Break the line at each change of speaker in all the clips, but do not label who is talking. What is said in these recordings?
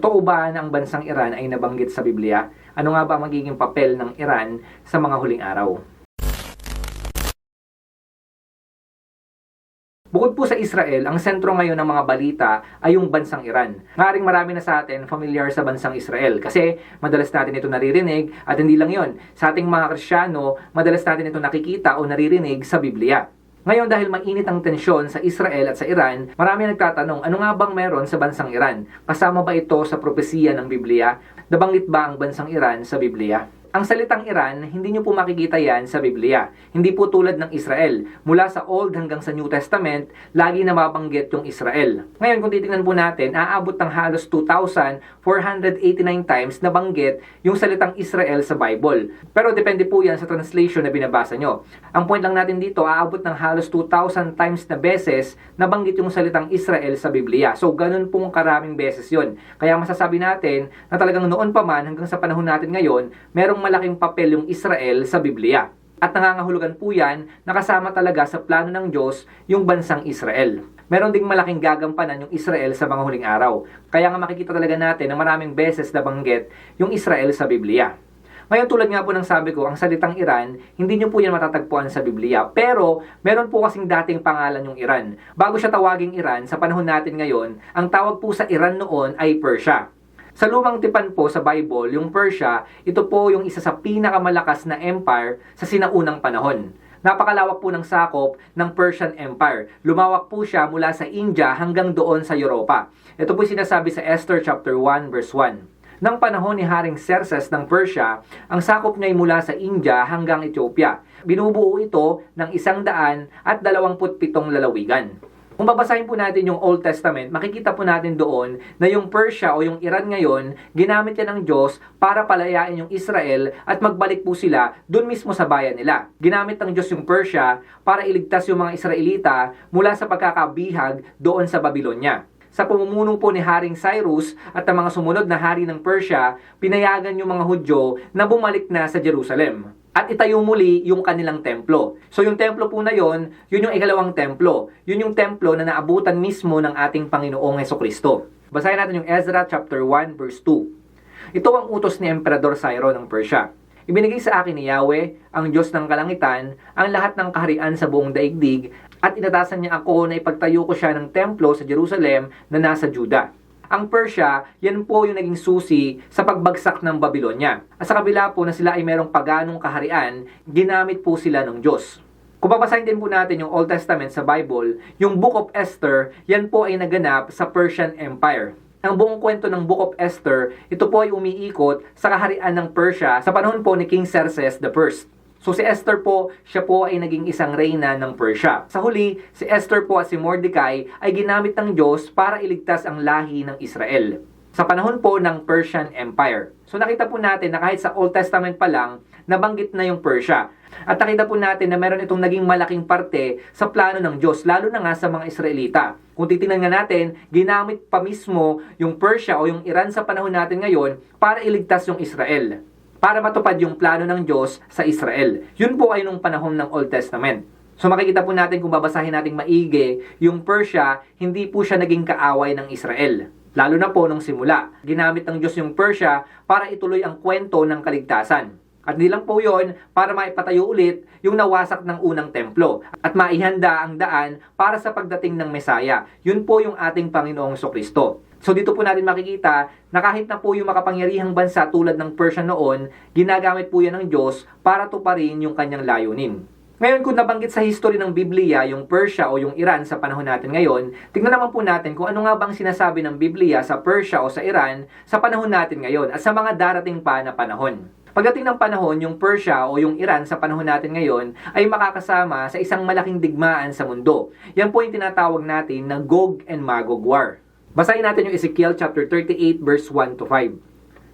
Totoo ba na ang bansang Iran ay nabanggit sa Biblia? Ano nga ba ang magiging papel ng Iran sa mga huling araw? Bukod po sa Israel, ang sentro ngayon ng mga balita ay yung bansang Iran. Ngaring marami na sa atin familiar sa bansang Israel kasi madalas natin ito naririnig at hindi lang yon. Sa ating mga Krisyano, madalas natin ito nakikita o naririnig sa Biblia. Ngayon dahil mainit ang tensyon sa Israel at sa Iran, marami nagtatanong ano nga bang meron sa bansang Iran? Kasama ba ito sa propesiya ng Biblia? Nabanggit ba ang bansang Iran sa Biblia? Ang salitang Iran, hindi nyo po makikita yan sa Biblia. Hindi po tulad ng Israel. Mula sa Old hanggang sa New Testament, lagi na mabanggit yung Israel. Ngayon, kung titingnan po natin, aabot ng halos 2,489 times na banggit yung salitang Israel sa Bible. Pero depende po yan sa translation na binabasa nyo. Ang point lang natin dito, aabot ng halos 2,000 times na beses na banggit yung salitang Israel sa Biblia. So, ganun pong karaming beses yon. Kaya masasabi natin na talagang noon pa man hanggang sa panahon natin ngayon, merong malaking papel yung Israel sa Biblia. At nangangahulugan po yan, nakasama talaga sa plano ng Diyos yung bansang Israel. Meron ding malaking gagampanan yung Israel sa mga huling araw. Kaya nga makikita talaga natin na maraming beses na banggit yung Israel sa Biblia. Ngayon tulad nga po ng sabi ko, ang salitang Iran, hindi nyo po yan matatagpuan sa Biblia. Pero, meron po kasing dating pangalan yung Iran. Bago siya tawaging Iran, sa panahon natin ngayon, ang tawag po sa Iran noon ay Persia. Sa lumang tipan po sa Bible, yung Persia, ito po yung isa sa pinakamalakas na empire sa sinaunang panahon. Napakalawak po ng sakop ng Persian Empire. Lumawak po siya mula sa India hanggang doon sa Europa. Ito po sinasabi sa Esther chapter 1 verse 1. Nang panahon ni Haring Xerxes ng Persia, ang sakop niya ay mula sa India hanggang Ethiopia. Binubuo ito ng isang daan at dalawamput pitong lalawigan. Kung babasahin po natin yung Old Testament, makikita po natin doon na yung Persia o yung Iran ngayon, ginamit yan ng Diyos para palayain yung Israel at magbalik po sila doon mismo sa bayan nila. Ginamit ng Diyos yung Persia para iligtas yung mga Israelita mula sa pagkakabihag doon sa Babylonia. Sa pamumuno po ni Haring Cyrus at ang mga sumunod na hari ng Persia, pinayagan yung mga Hudyo na bumalik na sa Jerusalem at itayo muli yung kanilang templo. So yung templo po na yon, yun yung ikalawang templo. Yun yung templo na naabutan mismo ng ating Panginoong Heso Kristo. Basahin natin yung Ezra chapter 1 verse 2. Ito ang utos ni Emperador Cyrus ng Persia. Ibinigay sa akin ni Yahweh, ang Diyos ng kalangitan, ang lahat ng kaharian sa buong daigdig at inatasan niya ako na ipagtayo ko siya ng templo sa Jerusalem na nasa Juda. Ang Persia, yan po yung naging susi sa pagbagsak ng Babylonia. At sa kabila po na sila ay merong paganong kaharian, ginamit po sila ng Diyos. Kung babasahin din po natin yung Old Testament sa Bible, yung Book of Esther, yan po ay naganap sa Persian Empire. Ang buong kwento ng Book of Esther, ito po ay umiikot sa kaharian ng Persia sa panahon po ni King Xerxes I. So si Esther po, siya po ay naging isang reyna ng Persia. Sa huli, si Esther po at si Mordecai ay ginamit ng Diyos para iligtas ang lahi ng Israel. Sa panahon po ng Persian Empire. So nakita po natin na kahit sa Old Testament pa lang, nabanggit na yung Persia. At nakita po natin na meron itong naging malaking parte sa plano ng Diyos, lalo na nga sa mga Israelita. Kung titingnan nga natin, ginamit pa mismo yung Persia o yung Iran sa panahon natin ngayon para iligtas yung Israel para matupad yung plano ng Diyos sa Israel. Yun po ay nung panahon ng Old Testament. So makikita po natin kung babasahin natin maigi, yung Persia, hindi po siya naging kaaway ng Israel. Lalo na po nung simula. Ginamit ng Diyos yung Persia para ituloy ang kwento ng kaligtasan. At hindi lang po yon para maipatayo ulit yung nawasak ng unang templo at maihanda ang daan para sa pagdating ng Mesaya. Yun po yung ating Panginoong Kristo. So dito po natin makikita na kahit na po yung makapangyarihang bansa tulad ng Persia noon, ginagamit po yan ng Diyos para tuparin yung kanyang layunin. Ngayon kung nabanggit sa history ng Biblia yung Persia o yung Iran sa panahon natin ngayon, tingnan naman po natin kung ano nga bang sinasabi ng Biblia sa Persia o sa Iran sa panahon natin ngayon at sa mga darating pa na panahon. Pagdating ng panahon, yung Persia o yung Iran sa panahon natin ngayon ay makakasama sa isang malaking digmaan sa mundo. Yan po yung tinatawag natin na Gog and Magog War. Basahin natin yung Ezekiel chapter 38 verse 1 to 5.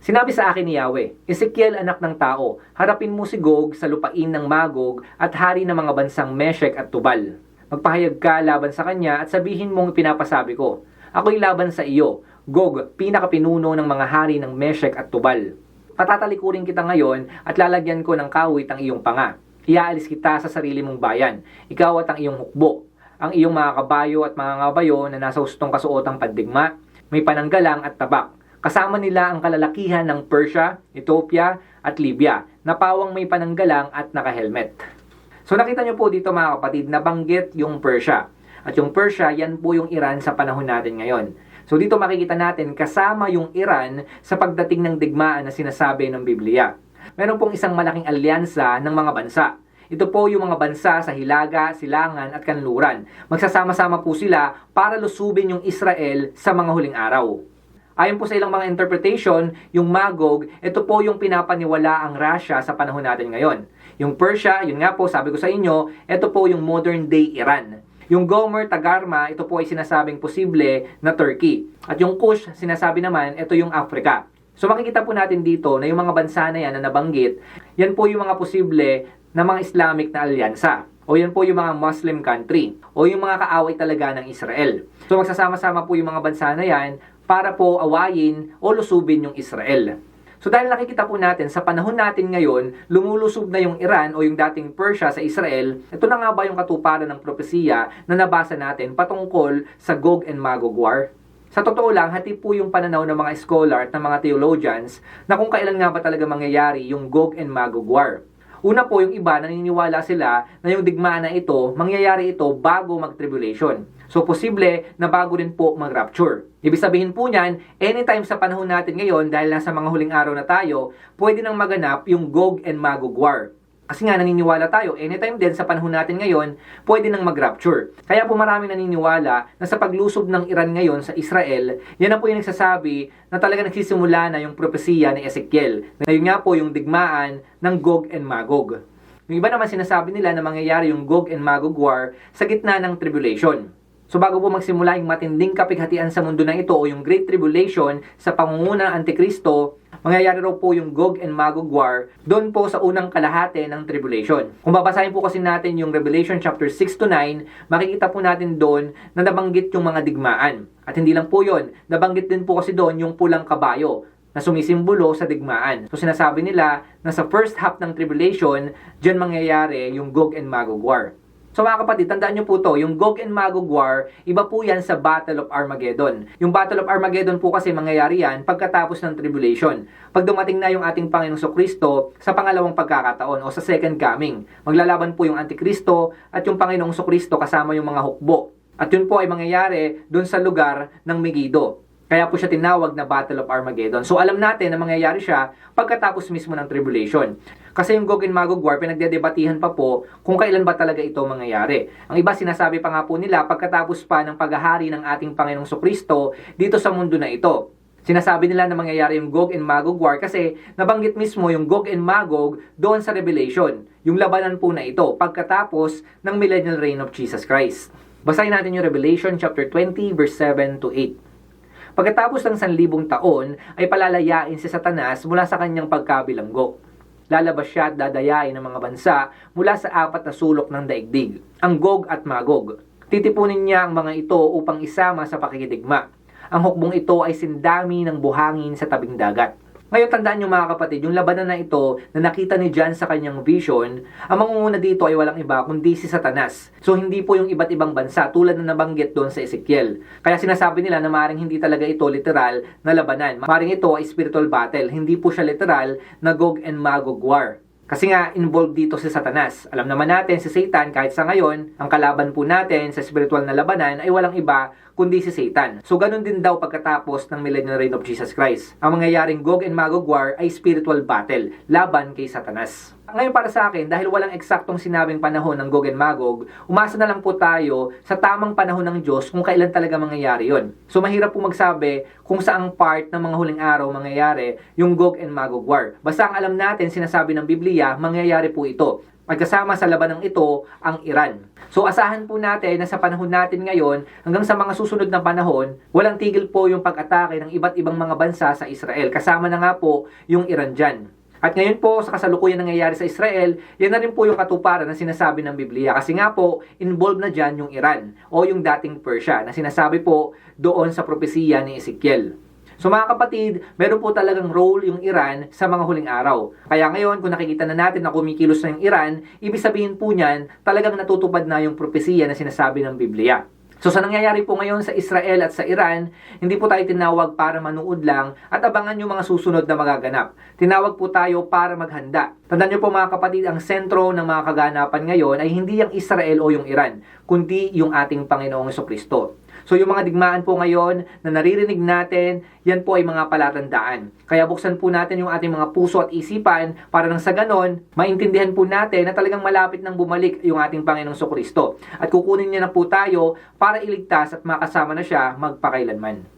Sinabi sa akin ni Yahweh, Ezekiel anak ng tao, harapin mo si Gog sa lupain ng Magog at hari ng mga bansang Meshek at Tubal. Magpahayag ka laban sa kanya at sabihin mong pinapasabi ko, Ako'y laban sa iyo, Gog, pinakapinuno ng mga hari ng Meshek at Tubal. Patatalikurin kita ngayon at lalagyan ko ng kawit ang iyong panga. Iaalis kita sa sarili mong bayan, ikaw at ang iyong hukbo ang iyong mga kabayo at mga ngabayo na nasa hustong kasuotang pandigma, may pananggalang at tabak. Kasama nila ang kalalakihan ng Persia, Ethiopia, at Libya na pawang may pananggalang at naka-helmet. So nakita nyo po dito mga kapatid, nabanggit yung Persia. At yung Persia, yan po yung Iran sa panahon natin ngayon. So dito makikita natin kasama yung Iran sa pagdating ng digmaan na sinasabi ng Biblia. Meron pong isang malaking alyansa ng mga bansa. Ito po yung mga bansa sa Hilaga, Silangan at Kanluran. Magsasama-sama po sila para lusubin yung Israel sa mga huling araw. Ayon po sa ilang mga interpretation, yung Magog, ito po yung pinapaniwala ang Russia sa panahon natin ngayon. Yung Persia, yun nga po, sabi ko sa inyo, ito po yung modern day Iran. Yung Gomer, Tagarma, ito po ay sinasabing posible na Turkey. At yung Kush, sinasabi naman, ito yung Africa. So makikita po natin dito na yung mga bansa na yan na nabanggit, yan po yung mga posible na mga Islamic na alyansa. O yan po yung mga Muslim country. O yung mga kaaway talaga ng Israel. So magsasama-sama po yung mga bansa na yan para po awayin o lusubin yung Israel. So dahil nakikita po natin sa panahon natin ngayon, lumulusob na yung Iran o yung dating Persia sa Israel, ito na nga ba yung katuparan ng propesiya na nabasa natin patungkol sa Gog and Magog War? Sa totoo lang, hati po yung pananaw ng mga scholar at ng mga theologians na kung kailan nga ba talaga mangyayari yung Gog and Magog War. Una po, yung iba naniniwala sila na yung digmaan na ito, mangyayari ito bago mag-tribulation. So, posible na bago rin po mag-rapture. Ibig sabihin po niyan, anytime sa panahon natin ngayon, dahil nasa mga huling araw na tayo, pwede nang maganap yung Gog and Magog War. Kasi nga naniniwala tayo, anytime din sa panahon natin ngayon, pwede nang mag-rapture. Kaya po maraming naniniwala na sa paglusob ng Iran ngayon sa Israel, yan na po yung nagsasabi na talaga nagsisimula na yung propesiya ni Ezekiel. Na yun nga po yung digmaan ng Gog and Magog. Yung iba naman sinasabi nila na mangyayari yung Gog and Magog War sa gitna ng tribulation. So bago po magsimula yung matinding kapighatian sa mundo na ito o yung Great Tribulation sa pangunguna ng Antikristo, mangyayari raw po yung Gog and Magog War doon po sa unang kalahati ng tribulation. Kung babasahin po kasi natin yung Revelation chapter 6 to 9, makikita po natin doon na nabanggit yung mga digmaan. At hindi lang po yon, nabanggit din po kasi doon yung pulang kabayo na sumisimbolo sa digmaan. So sinasabi nila na sa first half ng tribulation, dyan mangyayari yung Gog and Magog War. So mga kapatid, tandaan nyo po to, yung Gog and Magog War, iba po yan sa Battle of Armageddon. Yung Battle of Armageddon po kasi mangyayari yan pagkatapos ng tribulation. Pag dumating na yung ating Panginoong Kristo sa pangalawang pagkakataon o sa second coming. Maglalaban po yung Antikristo at yung Panginoong Kristo kasama yung mga hukbo. At yun po ay mangyayari doon sa lugar ng Megiddo. Kaya po siya tinawag na Battle of Armageddon. So alam natin na mangyayari siya pagkatapos mismo ng tribulation. Kasi yung Gog and Magog War, pinagdedebatihan pa po kung kailan ba talaga ito mangyayari. Ang iba sinasabi pa nga po nila pagkatapos pa ng paghahari ng ating Panginoong Kristo dito sa mundo na ito. Sinasabi nila na mangyayari yung Gog and Magog War kasi nabanggit mismo yung Gog and Magog doon sa Revelation. Yung labanan po na ito pagkatapos ng millennial reign of Jesus Christ. Basahin natin yung Revelation chapter 20 verse 7 to 8. Pagkatapos ng sanlibong taon, ay palalayain si Satanas mula sa kanyang pagkabilanggo. Lalabas siya at dadayain ng mga bansa mula sa apat na sulok ng daigdig, ang Gog at Magog. Titipunin niya ang mga ito upang isama sa pakikidigma. Ang hukbong ito ay sindami ng buhangin sa tabing dagat. Ngayon tandaan nyo mga kapatid, yung labanan na ito na nakita ni John sa kanyang vision, ang mangunguna dito ay walang iba kundi si Satanas. So hindi po yung iba't ibang bansa tulad na nabanggit doon sa Ezekiel. Kaya sinasabi nila na maring hindi talaga ito literal na labanan. Maring ito ay spiritual battle, hindi po siya literal na Gog and Magog war. Kasi nga, involved dito si Satanas. Alam naman natin, si Satan, kahit sa ngayon, ang kalaban po natin sa spiritual na labanan ay walang iba kundi si Satan. So, ganun din daw pagkatapos ng millennial reign of Jesus Christ. Ang mangyayaring Gog and Magog War ay spiritual battle, laban kay Satanas. Ngayon para sa akin, dahil walang eksaktong sinabing panahon ng Gog and Magog, umasa na lang po tayo sa tamang panahon ng Diyos kung kailan talaga mangyayari yon. So mahirap po magsabi kung saang part ng mga huling araw mangyayari yung Gog and Magog War. Basta ang alam natin, sinasabi ng Biblia, mangyayari po ito. Magkasama sa labanang ito ang Iran. So asahan po natin na sa panahon natin ngayon, hanggang sa mga susunod na panahon, walang tigil po yung pag-atake ng iba't ibang mga bansa sa Israel. Kasama na nga po yung Iran dyan. At ngayon po, sa kasalukuyan nangyayari sa Israel, yan na rin po yung katuparan na sinasabi ng Biblia. Kasi nga po, involved na dyan yung Iran o yung dating Persia na sinasabi po doon sa propesiya ni Ezekiel. So mga kapatid, meron po talagang role yung Iran sa mga huling araw. Kaya ngayon, kung nakikita na natin na kumikilos na yung Iran, ibig sabihin po niyan, talagang natutupad na yung propesiya na sinasabi ng Biblia. So sa nangyayari po ngayon sa Israel at sa Iran, hindi po tayo tinawag para manuod lang at abangan yung mga susunod na magaganap. Tinawag po tayo para maghanda. Tandaan niyo po mga kapatid, ang sentro ng mga kaganapan ngayon ay hindi yung Israel o yung Iran, kundi yung ating Panginoong Kristo. So yung mga digmaan po ngayon na naririnig natin, yan po ay mga palatandaan. Kaya buksan po natin yung ating mga puso at isipan para nang sa ganon, maintindihan po natin na talagang malapit nang bumalik yung ating Panginoong Kristo. At kukunin niya na po tayo para iligtas at makasama na siya magpakailanman.